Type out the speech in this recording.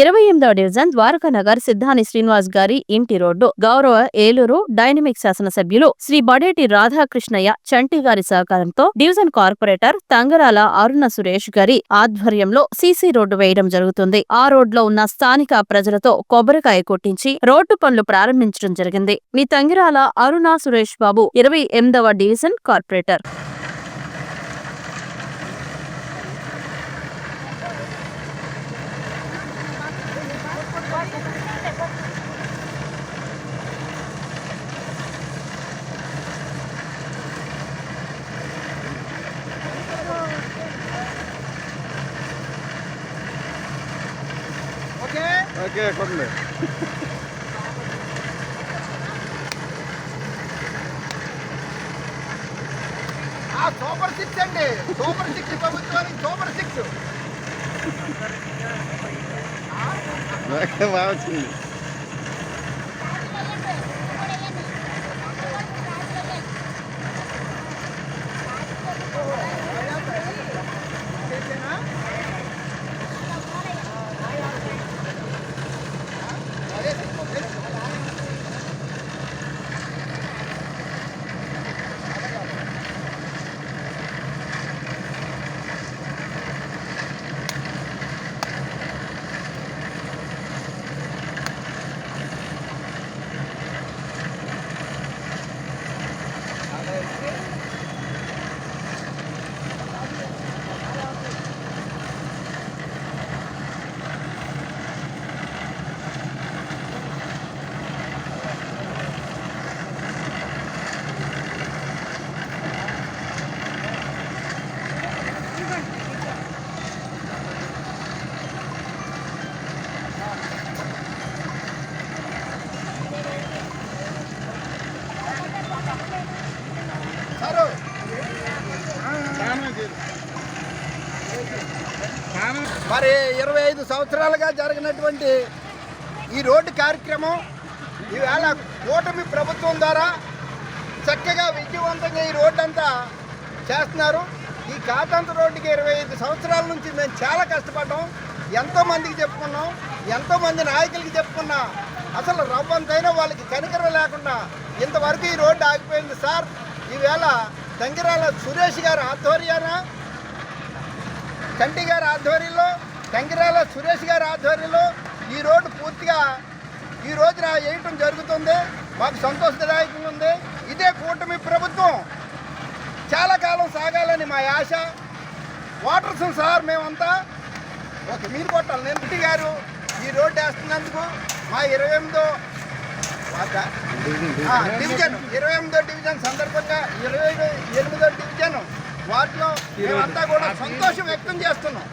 ఇరవై ఎనిమిదవ డివిజన్ ద్వారకా నగర్ సిద్ధాని శ్రీనివాస్ గారి ఇంటి రోడ్డు. గౌరవ ఏలూరు డైనమిక్ శాసనసభ్యులు శ్రీ బడేటి రాధాకృష్ణయ్య చంటి గారి సహకారంతో డివిజన్ కార్పొరేటర్ తంగరాల అరుణ సురేష్ గారి ఆధ్వర్యంలో సీసీ రోడ్డు వేయడం జరుగుతుంది. ఆ రోడ్లో ఉన్న స్థానిక ప్రజలతో కొబ్బరికాయ కొట్టించి రోడ్డు పనులు ప్రారంభించడం జరిగింది. మీ తంగిరాల అరుణ సురేష్ బాబు ఇరవై ఎనిమిదవ డివిజన్ కార్పొరేటర్. ఓకే ఆ సూపర్ సిక్స్ అండి. సూపర్ సిక్స్ ప్రభుత్వానికి సూపర్ సిక్స్. బాగా వచ్చింది సారు మరి ఇరవై ఐదు సంవత్సరాలుగా జరిగినటువంటి ఈ రోడ్డు కార్యక్రమం ఈవేళ కూటమి ప్రభుత్వం ద్వారా చక్కగా విజయవంతంగా ఈ రోడ్డు అంతా చేస్తున్నారు. ఈ కాతంత రోడ్డుకి ఇరవై ఐదు సంవత్సరాల నుంచి మేము చాలా కష్టపడ్డాం. ఎంతో మందికి చెప్పుకున్నాం. ఎంతో మంది నాయకులకి చెప్పుకున్నా అసలు రవ్వంతైనా వాళ్ళకి కనికరం లేకుండా ఇంతవరకు ఈ రోడ్డు ఆగిపోయింది సార్. ఈవేళ తంగిరాల సురేష్ గారు ఆధ్వర్యాన చంటి గారి ఆధ్వర్యంలో టంకిరాల సురేష్ గారి ఆధ్వర్యంలో ఈ రోడ్డు పూర్తిగా ఈ రోజున వేయటం జరుగుతుంది. మాకు సంతోషదాయకంగా ఉంది. ఇదే కూటమి ప్రభుత్వం చాలా కాలం సాగాలని మా ఆశ. వాటర్స్ సార్ మేమంతా ఓకే మీరు కొట్టాలి. నెంటి గారు ఈ రోడ్డు వేస్తున్నందుకు మా ఇరవై ఎనిమిదో డివిజన్ ఇరవై ఎనిమిదో డివిజన్ సందర్భంగా ఇరవై వాటిలో మేమంతా కూడా సంతోషం వ్యక్తం చేస్తున్నాం.